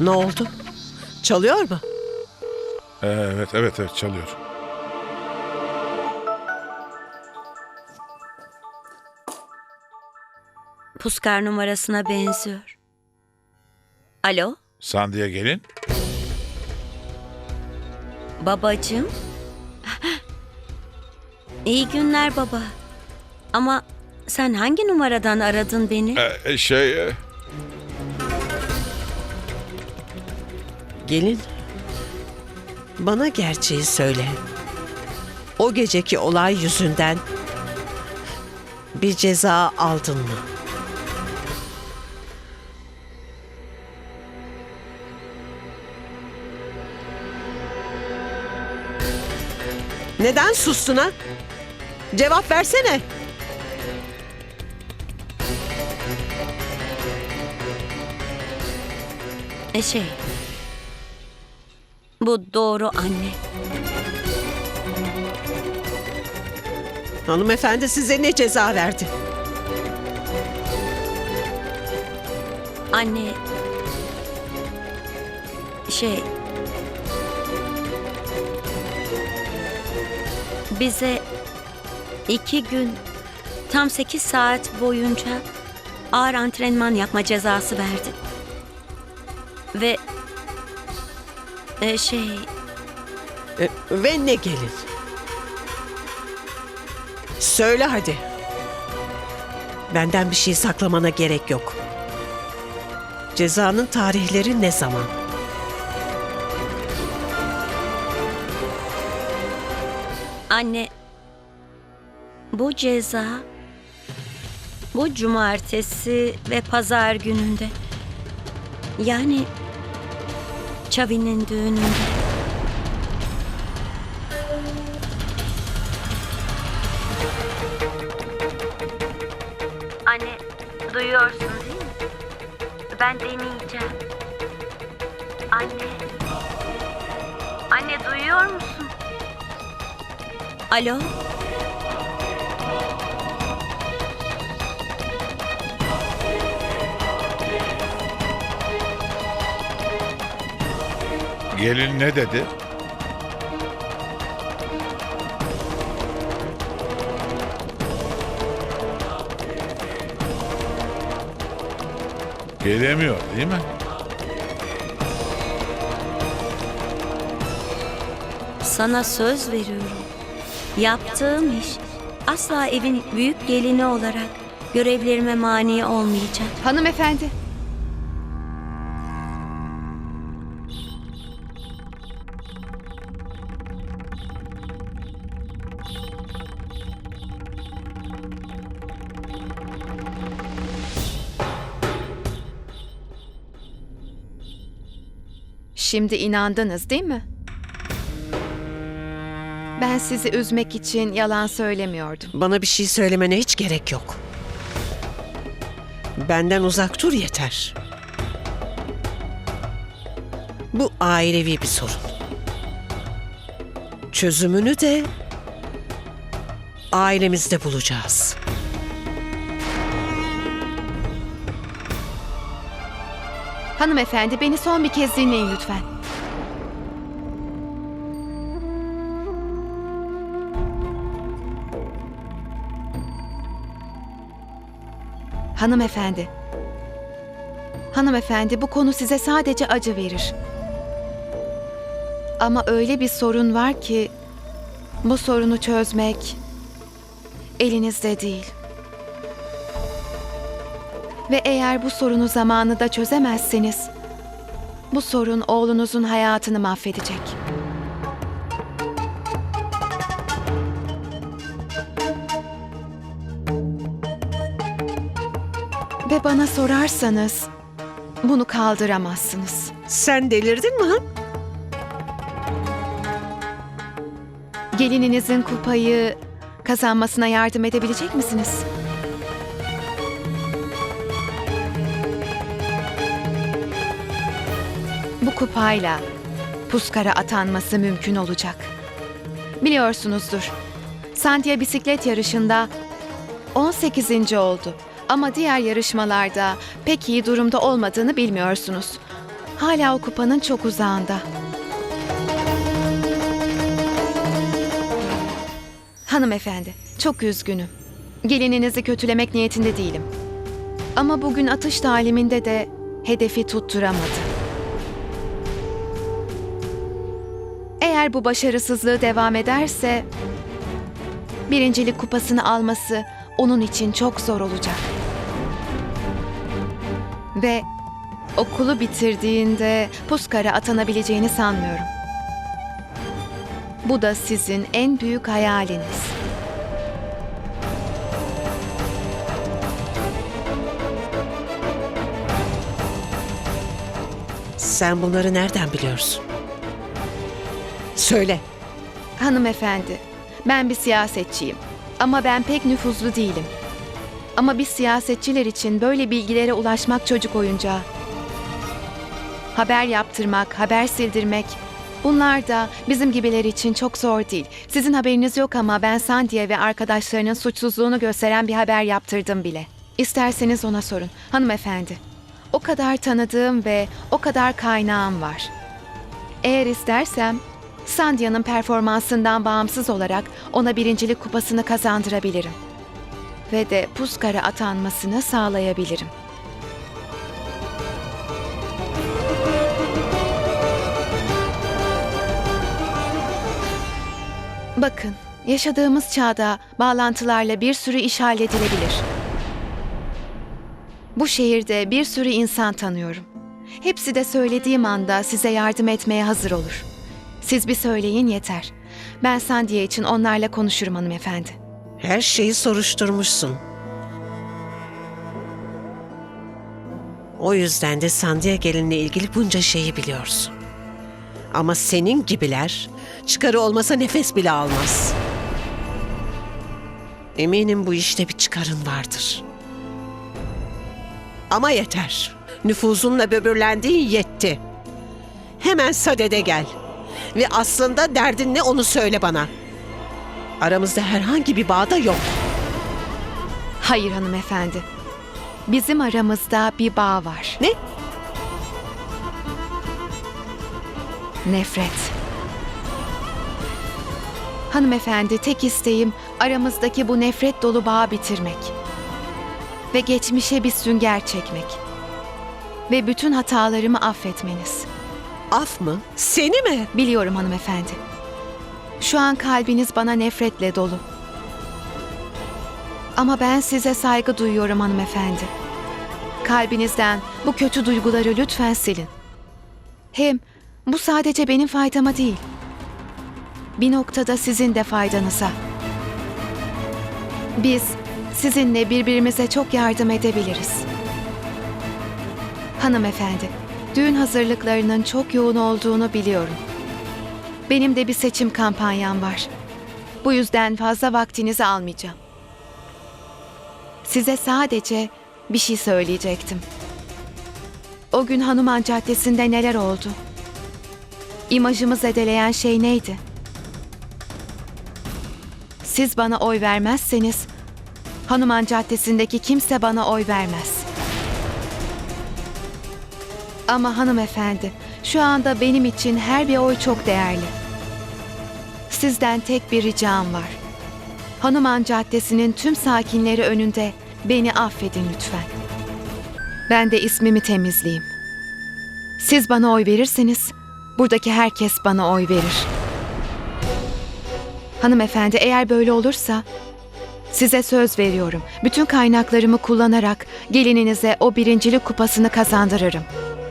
Ne oldu? Çalıyor mu? Ee, Evet, evet, evet çalıyor. Puskar numarasına benziyor. Alo, Sandiye gelin. babacığım. İyi günler baba. Ama sen hangi numaradan aradın beni? Ee, şey, e, Gelin. Bana gerçeği söyle. O geceki olay yüzünden bir ceza aldın mı? Neden sustun ha? Cevap versene. E şey. Bu doğru anne. Hanımefendi size ne ceza verdi? Anne. Şey. Bize iki gün tam sekiz saat boyunca ağır antrenman yapma cezası verdi. Ve e, şey E, ve ne gelir? Söyle hadi. Benden bir şey saklamana gerek yok. Cezanın tarihleri ne zaman? Anne, bu ceza bu cumartesi ve pazar gününde. Yani Çavi'nin düğününde. Anne, duyuyorsun değil mi? Ben deneyeceğim. Anne. Anne duyuyor musun? Alo? Gelin ne dedi? Gelemiyor değil mi? Sana söz veriyorum. Yaptığım iş asla evin büyük gelini olarak görevlerime mani olmayacak. Hanımefendi. Şimdi inandınız değil mi? Ben sizi üzmek için yalan söylemiyordum. Bana bir şey söylemene hiç gerek yok. Benden uzak dur yeter. Bu ailevi bir sorun. Çözümünü de ailemizde bulacağız. Hanımefendi beni son bir kez dinleyin lütfen. Hanımefendi. Hanımefendi bu konu size sadece acı verir. Ama öyle bir sorun var ki bu sorunu çözmek elinizde değil. Ve eğer bu sorunu zamanında çözemezseniz bu sorun oğlunuzun hayatını mahvedecek. Ve bana sorarsanız bunu kaldıramazsınız. Sen delirdin mi? Gelininizin kupayı kazanmasına yardım edebilecek misiniz? Kupayla Puskar'a atanması mümkün olacak. Biliyorsunuzdur. Santia bisiklet yarışında 18. oldu. Ama diğer yarışmalarda pek iyi durumda olmadığını bilmiyorsunuz. hala o kupanın çok uzağında. Hanımefendi, çok üzgünüm. Gelininizi kötülemek niyetinde değilim. Ama bugün atış taliminde de hedefi tutturamadı. Eğer bu başarısızlığı devam ederse birincilik kupasını alması onun için çok zor olacak. Ve okulu bitirdiğinde Puskar'a atanabileceğini sanmıyorum. Bu da sizin en büyük hayaliniz. Sen bunları nereden biliyorsun? Söyle. Hanımefendi, ben bir siyasetçiyim. Ama ben pek nüfuzlu değilim. Ama biz siyasetçiler için böyle bilgilere ulaşmak çocuk oyuncağı. Haber yaptırmak, haber sildirmek, bunlar da bizim gibiler için çok zor değil. Sizin haberiniz yok ama ben Sandiye ve arkadaşlarının suçsuzluğunu gösteren bir haber yaptırdım bile. İsterseniz ona sorun. Hanımefendi, o kadar tanıdığım ve o kadar kaynağım var. Eğer istersem Sandia'nın performansından bağımsız olarak ona birincilik kupasını kazandırabilirim. Ve de Puskar'a atanmasını sağlayabilirim. Bakın, yaşadığımız çağda bağlantılarla bir sürü iş halledilebilir. Bu şehirde bir sürü insan tanıyorum. Hepsi de söylediğim anda size yardım etmeye hazır olur. Siz bir söyleyin yeter. Ben Sandiye için onlarla konuşurum hanımefendi. Her şeyi soruşturmuşsun. O yüzden de Sandia gelinle ilgili bunca şeyi biliyorsun. Ama senin gibiler çıkarı olmasa nefes bile almaz. Eminim bu işte bir çıkarın vardır. Ama yeter. Nüfuzunla böbürlendiğin yetti. Hemen sadede gel. Ve aslında derdin ne onu söyle bana. Aramızda herhangi bir bağ da yok. Hayır hanımefendi. Bizim aramızda bir bağ var. Ne? Nefret. Hanımefendi tek isteğim aramızdaki bu nefret dolu bağı bitirmek. Ve geçmişe bir sünger çekmek. Ve bütün hatalarımı affetmeniz. Af mı? Seni mi? Biliyorum hanımefendi. Şu an kalbiniz bana nefretle dolu. Ama ben size saygı duyuyorum hanımefendi. Kalbinizden bu kötü duyguları lütfen silin. Hem bu sadece benim faydama değil. Bir noktada sizin de faydanıza. Biz sizinle birbirimize çok yardım edebiliriz. Hanımefendi, düğün hazırlıklarının çok yoğun olduğunu biliyorum. Benim de bir seçim kampanyam var. Bu yüzden fazla vaktinizi almayacağım. Size sadece bir şey söyleyecektim. O gün Hanuman Caddesi'nde neler oldu? İmajımı zedeleyen şey neydi? Siz bana oy vermezseniz Hanuman Caddesi'ndeki kimse bana oy vermez. Ama hanımefendi, şu anda benim için her bir oy çok değerli. Sizden tek bir ricam var. Hanuman Caddesi'nin tüm sakinleri önünde beni affedin lütfen. Ben de ismimi temizleyeyim. Siz bana oy verirseniz buradaki herkes bana oy verir. Hanımefendi eğer böyle olursa size söz veriyorum. Bütün kaynaklarımı kullanarak gelininize o birincilik kupasını kazandırırım.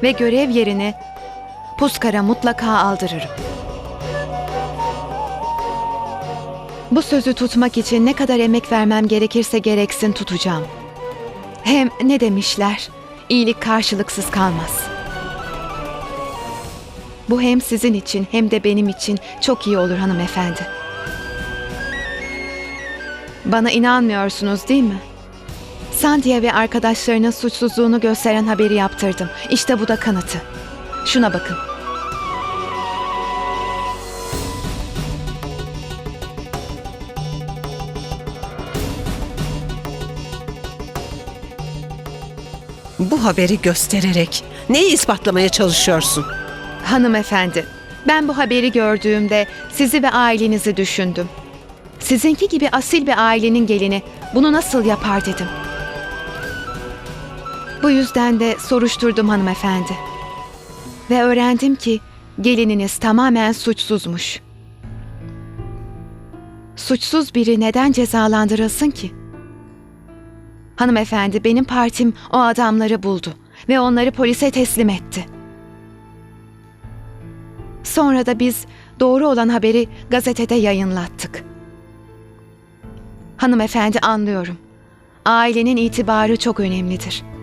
Ve görev yerini Puskar'a mutlaka aldırırım. Bu sözü tutmak için ne kadar emek vermem gerekirse gereksin tutacağım. Hem ne demişler? İyilik karşılıksız kalmaz. Bu hem sizin için hem de benim için çok iyi olur hanımefendi. Bana inanmıyorsunuz değil mi? Sandia ve arkadaşlarının suçsuzluğunu gösteren haberi yaptırdım. İşte bu da kanıtı. Şuna bakın. Bu haberi göstererek Neyi ispatlamaya çalışıyorsun? Hanımefendi, ben bu haberi gördüğümde sizi ve ailenizi düşündüm. Sizinki gibi asil bir ailenin gelini bunu nasıl yapar dedim. Bu yüzden de soruşturdum hanımefendi. Ve öğrendim ki gelininiz tamamen suçsuzmuş. Suçsuz biri neden cezalandırılsın ki? Hanımefendi benim partim o adamları buldu ve onları polise teslim etti. Sonra da biz doğru olan haberi gazetede yayınlattık. Hanımefendi anlıyorum. Ailenin itibarı çok önemlidir.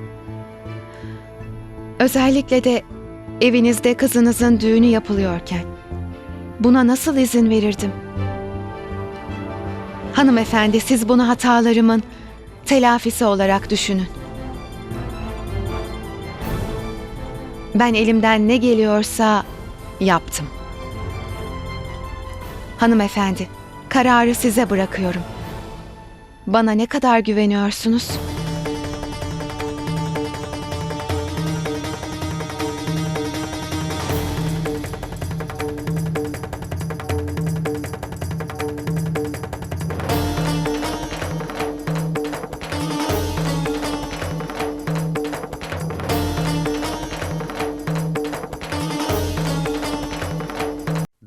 Özellikle de evinizde kızınızın düğünü yapılıyorken. Buna nasıl izin verirdim? Hanımefendi siz bunu hatalarımın telafisi olarak düşünün. Ben elimden ne geliyorsa yaptım. Hanımefendi, kararı size bırakıyorum. Bana ne kadar güveniyorsunuz?